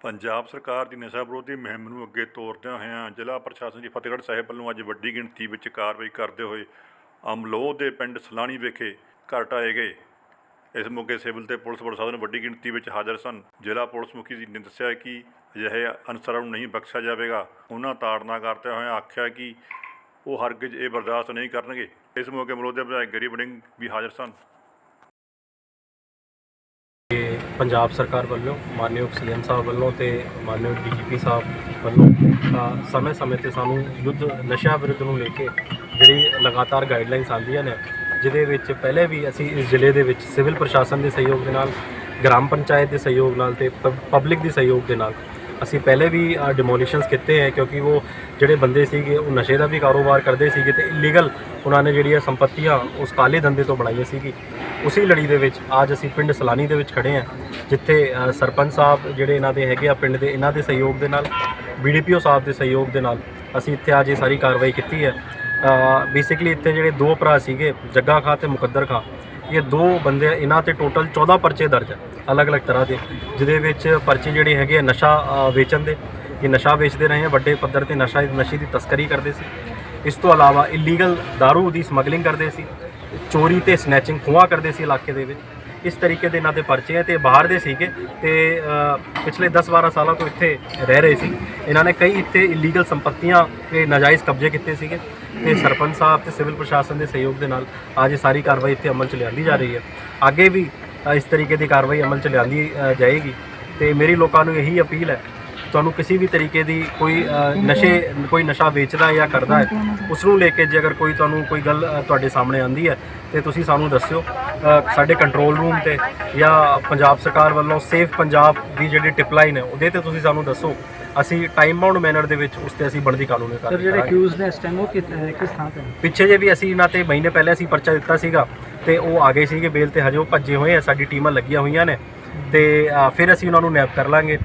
ਪੰਜਾਬ ਸਰਕਾਰ ਦੀ ਨਸ਼ਾ ਵਿਰੋਧੀ ਮੁਹਿੰਮ ਨੂੰ ਅੱਗੇ ਤੋਰਦਿਆਂ ਹੋਇਆਂ ਜ਼ਿਲ੍ਹਾ ਪ੍ਰਸ਼ਾਸਨ ਜੀ ਫਤਿਹਗੜ੍ਹ ਸਾਹਿਬ ਵੱਲੋਂ ਅੱਜ ਵੱਡੀ ਗਿਣਤੀ ਵਿੱਚ ਕਾਰਵਾਈ ਕਰਦੇ ਹੋਏ ਅਮਲੋਹ ਦੇ ਪਿੰਡ ਸਲਾਣੀ ਵਿਖੇ ਘਰ ਢਾਏ ਗਏ। ਇਸ ਮੌਕੇ ਸਿਵਲ ਤੇ ਪੁਲਿਸ ਪ੍ਰਸ਼ਾਸਨ ਵੱਡੀ ਗਿਣਤੀ ਵਿੱਚ ਹਾਜ਼ਰ ਸਨ। ਜ਼ਿਲ੍ਹਾ ਪੁਲਿਸ ਮੁਖੀ ਜੀ ਨੇ ਦੱਸਿਆ ਕਿ ਅਜਿਹੇ ਅਨਸਰਾਂ ਨੂੰ ਨਹੀਂ ਬਖਸ਼ਿਆ ਜਾਵੇਗਾ। ਉਹਨਾਂ ਤਾੜਨਾ ਕਰਦਿਆਂ ਹੋਏ ਆਖਿਆ ਕਿ ਉਹ ਹਰਗਿਜ਼ ਇਹ ਬਰਦਾਸ਼ਤ ਨਹੀਂ ਕਰਨਗੇ। ਇਸ ਮੌਕੇ ਅਮਲੋਹ ਦੇ ਵਿਧਾਇਕ ਗਰੀਬ ਵੜਿੰਗ ਵੀ ਹਾਜ਼ਰ ਸਨ। ਪੰਜਾਬ ਸਰਕਾਰ ਵੱਲੋਂ, ਮਾਨਯੋਗ ਸੀਐਮ ਸਾਹਿਬ ਵੱਲੋਂ ਤੇ ਮਾਨਯੋਗ ਡੀਜੀਪੀ ਸਾਹਿਬ ਵੱਲੋਂ ਸਮੇਂ-ਸਮੇਂ ਤੇ ਸਾਨੂੰ ਯੁੱਧ ਨਸ਼ਾ ਵਿਰੁੱਧ ਨੂੰ ਲੈ ਕੇ ਜਿਹੜੀ ਲਗਾਤਾਰ ਗਾਈਡਲਾਈਨਸ ਆਉਂਦੀਆਂ ਨੇ, ਜਿਹਦੇ ਵਿੱਚ ਪਹਿਲੇ ਵੀ ਅਸੀਂ ਇਸ ਜ਼ਿਲ੍ਹੇ ਦੇ ਵਿੱਚ ਸਿਵਲ ਪ੍ਰਸ਼ਾਸਨ ਦੇ ਸਹਿਯੋਗ ਦੇ ਨਾਲ, ਗ੍ਰਾਮ ਪੰਚਾਇਤ ਦੇ ਸਹਿਯੋਗ ਨਾਲ ਤੇ ਪਬਲਿਕ ਦੇ ਸਹਿਯੋਗ ਦੇ ਨਾਲ ਅਸੀਂ ਪਹਿਲੇ ਵੀ ਡਿਮੋਲੀਸ਼ਨਸ ਕੀਤੇ ਹੈ ਕਿਉਂਕਿ ਉਹ ਜਿਹੜੇ ਬੰਦੇ ਸੀਗੇ, ਉਹ ਨਸ਼ੇ ਦਾ ਵੀ ਕਾਰੋਬਾਰ ਕਰਦੇ ਸੀਗੇ ਤੇ ਇਲੀਗਲ ਉਹਨਾਂ ਨੇ ਜਿਹੜੀਆਂ ਸੰਪਤੀਆਂ ਉਸ ਕਾਲੇ ਧੰਦੇ ਤੋਂ ਬਣਾਈਆਂ ਸੀਗੀ। ਉਸੇ ਲੜੀ ਦੇ ਵਿੱਚ ਅੱਜ ਅਸੀਂ ਪਿੰਡ ਸਲਾਨੀ ਦੇ ਵਿੱਚ ਖੜੇ ਹਾਂ, ਜਿੱਥੇ ਸਰਪੰਚ ਸਾਹਿਬ ਜਿਹੜੇ ਇਹਨਾਂ ਦੇ ਹੈਗੇ ਆ ਪਿੰਡ ਦੇ, ਇਹਨਾਂ ਦੇ ਸਹਿਯੋਗ ਦੇ ਨਾਲ ਬੀਡੀਪੀਓ ਸਾਹਿਬ ਦੇ ਸਹਿਯੋਗ ਦੇ ਨਾਲ ਅਸੀਂ ਇੱਥੇ ਅੱਜ ਇਹ ਸਾਰੀ ਕਾਰਵਾਈ ਕੀਤੀ ਹੈ। ਬੇਸਿਕਲੀ ਇੱਥੇ ਜਿਹੜੇ ਦੋ ਭਰਾ ਸੀਗੇ, ਜੱਗਾ ਖਾਂ ਤੇ ਮੁਕੱਦਰ ਖਾਂ, ਇਹ ਦੋ ਬੰਦੇ ਇਹਨਾਂ ਤੇ ਟੋਟਲ 14 ਪਰਚੇ ਦਰਜ ਹੈ ਅਲੱਗ-ਅਲੱਗ ਤਰ੍ਹਾਂ ਦੇ, ਜਿਹਦੇ ਵਿੱਚ ਪਰਚੇ ਜਿਹੜੇ ਹੈਗੇ ਆ ਨਸ਼ਾ ਵੇਚਣ ਦੇ, ਇਹ ਨਸ਼ਾ ਵੇਚਦੇ ਰਹੇ ਆ, ਵੱਡੇ ਪੱਧਰ ਤੇ ਨਸ਼ਾ, ਨਸ਼ੇ ਦੀ ਤਸਕਰੀ ਕਰਦੇ ਸੀ। ਇਸ ਤੋਂ ਇਲਾਵਾ ਇਲੀਗਲ दारू ਦੀ ਸਮਗਲਿੰਗ ਕਰਦੇ ਸੀ, ਚੋਰੀ ਤੇ ਸਨੈਚਿੰਗ ਖੋਆ ਕਰਦੇ ਸੀ ਇਲਾਕੇ ਦੇ ਵਿੱਚ। ਇਸ ਤਰੀਕੇ ਦੇ ਇਹਨਾਂ ਦੇ ਪਰਚੇ ਹੈ ਤੇ ਬਾਹਰ ਦੇ ਸੀਗੇ ਤੇ ਪਿਛਲੇ 10-12 ਸਾਲਾਂ ਤੋਂ ਇੱਥੇ ਰਹਿ ਰਹੇ ਸੀ। ਇਹਨਾਂ ਨੇ ਕਈ ਇੱਥੇ ਇਲੀਗਲ ਸੰਪਤੀਆਂ ਤੇ ਨਾਜਾਇਜ਼ ਕਬਜ਼ੇ ਕੀਤੇ ਸੀਗੇ ਤੇ ਸਰਪੰਚ ਸਾਹਿਬ ਤੇ ਸਿਵਲ ਪ੍ਰਸ਼ਾਸਨ ਦੇ ਸਹਿਯੋਗ ਦੇ ਨਾਲ ਅੱਜ ਇਹ ਸਾਰੀ ਕਾਰਵਾਈ ਇੱਥੇ ਅਮਲ ਚ ਲਿਆਂਦੀ ਜਾ ਰਹੀ ਹੈ। ਅੱਗੇ ਵੀ ਇਸ ਤਰੀਕੇ ਦੀ ਕਾਰਵਾਈ ਅਮਲ ਚ ਲਿਆਂਦੀ ਜਾਏਗੀ। ਤੇ ਮੇਰੀ ਲੋਕਾਂ ਨੂੰ ਇਹੀ ਅਪੀਲ ਹੈ ਤੁਹਾਨੂੰ ਕਿਸੇ ਵੀ ਤਰੀਕੇ ਦੀ ਕੋਈ ਨਸ਼ੇ ਕੋਈ ਨਸ਼ਾ ਵੇਚਦਾ ਜਾਂ ਕਰਦਾ ਹੈ ਉਸ ਨੂੰ ਲੈ ਕੇ ਜੇ ਅਗਰ ਕੋਈ ਤੁਹਾਨੂੰ ਕੋਈ ਗੱਲ ਤੁਹਾਡੇ ਸਾਹਮਣੇ ਆਂਦੀ ਹੈ ਤੇ ਤੁਸੀਂ ਸਾਨੂੰ ਦੱਸਿਓ ਸਾਡੇ ਕੰਟਰੋਲ ਰੂਮ ਤੇ ਜਾਂ ਪੰਜਾਬ ਸਰਕਾਰ ਵੱਲੋਂ ਸੇਫ ਪੰਜਾਬ ਦੀ ਜਿਹੜੀ ਟਿਪ ਲਾਈਨ ਹੈ ਉਹਦੇ ਤੇ ਤੁਸੀਂ ਸਾਨੂੰ ਦੱਸੋ। ਅਸੀਂ ਟਾਈਮ ਬਾਉਂਡ ਮੈਨਰ ਦੇ ਵਿੱਚ ਉਸ ਤੇ ਅਸੀਂ ਬਣਦੀ ਕਾਨੂੰਨੀ ਸਰ ਕਾਰਵਾਈ ਜਿਹੜੇ ਕਰਾਂਗੇ। ਅਕਿਊਜ਼ ਨੇ ਇਸ ਟਾਈਮ ਉਹ ਕਿਸ ਥਾਂ ਤੇ ਪਿੱਛੇ ਜੇ ਵੀ ਅਸੀਂ ਇਹਨਾਂ ਤੇ ਮਹੀਨੇ ਪਹਿਲੇ ਅਸੀਂ ਪਰਚਾ ਦਿੱਤਾ ਸੀਗਾ ਤੇ ਉਹ ਆ ਗਏ ਸੀਗੇ ਬੇਲ ਤੇ ਹਜੇ ਉਹ ਭੱਜੇ ਹੋਏ ਆ ਸਾਡੀ ਟੀਮਾਂ ਲੱਗੀਆਂ ਹੋਈਆਂ ਨੇ। ਤੇ ਅ, ਫਿਰ ਅਸੀਂ ਉਹਨਾਂ ਨੂੰ ਨੈਪ ਕਰ ਲਾਂਗੇ।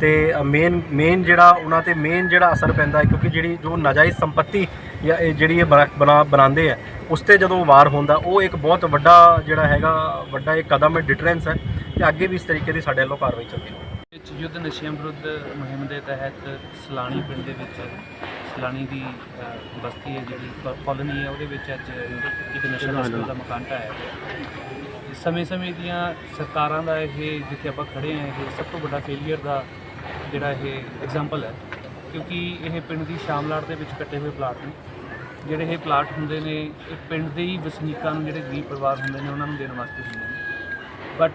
ਤੇ ਮੇਨ ਮੇਨ ਜਿਹੜਾ ਉਹਨਾਂ ਤੇ ਮੇਨ ਜਿਹੜਾ ਅਸਰ ਪੈਂਦਾ ਹੈ ਕਿਉਂਕਿ ਜਿਹੜੀ ਜੋ ਨਾਜਾਇਜ਼ ਸੰਪਤੀ ਜਾਂ ਇਹ ਜਿਹੜੀ ਇਹ ਬਣਾ- ਬਣਾ ਬਣਾਉਂਦੇ ਆ ਉਸ ਤੇ ਜਦੋਂ ਵਾਰ ਹੁੰਦਾ ਉਹ ਇੱਕ ਬਹੁਤ ਵੱਡਾ ਜਿਹੜਾ ਹੈਗਾ ਵੱਡਾ ਇੱਕ ਕਦਮ ਹੈ ਡਿਟਰੈਂਸ ਹੈ ਤੇ ਅੱਗੇ ਵੀ ਇਸ ਤਰੀਕੇ ਦੀ ਸਾਡੇ ਵੱਲੋਂ ਕਾਰਵਾਈ ਚੱਲੇਗੀ ਵਿੱਚ ਯੁੱਧ ਨਸ਼ਿਆਂ ਵਿਰੁੱਧ ਮੁਹਿੰਮ ਦੇ ਤਹਿਤ ਸਲਾਣੀ ਪਿੰਡ ਦੇ ਵਿੱਚ ਸਲਾਣੀ ਦੀ ਅ, ਬਸਤੀ ਹੈ ਜਿਹੜੀ ਕ- ਕਾਲੋਨੀ ਹੈ ਉਹਦੇ ਵਿੱਚ ਅੱਜ ਇੱਕ ਨਸ਼ਾ ਤਸਕਰ ਦਾ ਮਕਾਨ ਢਾਇਆ ਗਿਆ। ਸਮੇਂ-ਸਮੇਂ ਦੀਆਂ ਸਰਕਾਰਾਂ ਦਾ ਇਹ ਜਿੱਥੇ ਆਪਾਂ ਖੜੇ ਹਾਂ ਇਹ ਸਭ ਤੋਂ ਵੱਡਾ ਫੇਲੀਅਰ ਦਾ ਜਿਹੜਾ ਇਹ ਐਗਜ਼ਾਮਪਲ ਹੈ। ਕਿਉਂਕਿ ਇਹ ਪਿੰਡ ਦੀ ਸ਼ਾਮਲਾਟ ਦੇ ਵਿੱਚ ਕੱਟੇ ਹੋਏ ਪਲਾਟ ਨੇ। ਜਿਹੜੇ ਇਹ ਪਲਾਟ ਹੁੰਦੇ ਨੇ ਇਹ ਪਿੰਡ ਦੇ ਹੀ ਵਸਨੀਕਾਂ ਨੂੰ ਜਿਹੜੇ ਗਰੀਬ ਪਰਿਵਾਰ ਹੁੰਦੇ ਨੇ ਉਹਨਾਂ ਨੂੰ ਦੇਣ ਵਾਸਤੇ ਹੁੰਦੇ ਨੇ। ਬਟ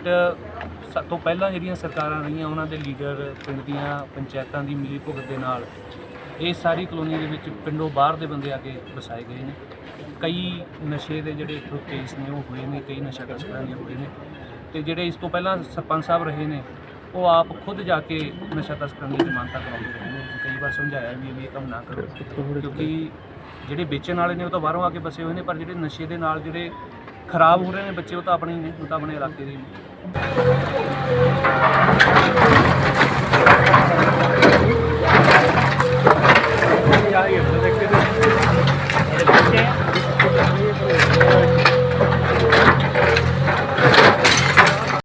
ਸਭ ਤੋਂ ਪਹਿਲਾਂ ਜਿਹੜੀਆਂ ਸਰਕਾਰਾਂ ਰਹੀਆਂ ਉਹਨਾਂ ਦੇ ਲੀਡਰ ਪਿੰਡ ਦੀਆਂ ਪੰਚਾਇਤਾਂ ਦੀ ਮਿਲੀ ਭੁਗਤ ਦੇ ਨਾਲ ਇਹ ਸਾਰੀ ਕਲੋਨੀ ਦੇ ਵਿੱਚ ਪਿੰਡੋਂ ਬਾਹਰ ਦੇ ਬੰਦੇ ਆ ਕੇ ਵਸਾਏ ਗਏ ਨੇ। ਕਈ ਨਸ਼ੇ ਦੇ ਜਿਹੜੇ ਇੱਥੋਂ ਕੇਸ ਨੇ, ਉਹ ਹੋਏ ਨੇ, ਕਈ ਨਸ਼ਾ ਤਸਕਰਾਂ ਦੇ ਹੋਏ ਨੇ। ਤੇ ਜਿਹੜੇ ਇਸ ਤੋਂ ਪਹਿਲਾਂ ਸਰਪੰਚ ਸਾਹਿਬ ਰਹੇ ਨੇ, ਉਹ ਆਪ ਖੁਦ ਜਾ ਕੇ ਨਸ਼ਾ ਤਸਕਰਾਂ ਦੀ ਜ਼ਮਾਨਤਾਂ ਕਰਾਉਂਦੇ ਰਹੇ ਨੇ। ਕਈ ਵਾਰ ਸਮਝਾਇਆ ਵੀ ਇਹ ਕੰਮ ਨਾ ਕਰੋ, ਕਿਉਂਕਿ ਜਿਹੜੇ ਵੇਚਣ ਵਾਲੇ ਨੇ, ਉਹ ਤਾਂ ਬਾਹਰੋਂ ਆ ਕੇ ਵਸੇ ਹੋਏ ਨੇ, ਪਰ ਜਿਹੜੇ ਨਸ਼ੇ ਦੇ ਨਾਲ ਜਿਹੜੇ ਖਰਾਬ ਹੋ ਰਹੇ ਨੇ ਬੱਚੇ, ਉਹ ਤਾਂ ਆਪਣੇ ਹੀ ਨੇ, ਉਹ ਤਾਂ ਆਪਣੇ ਇਲਾਕੇ ਦੇ ਨੇ।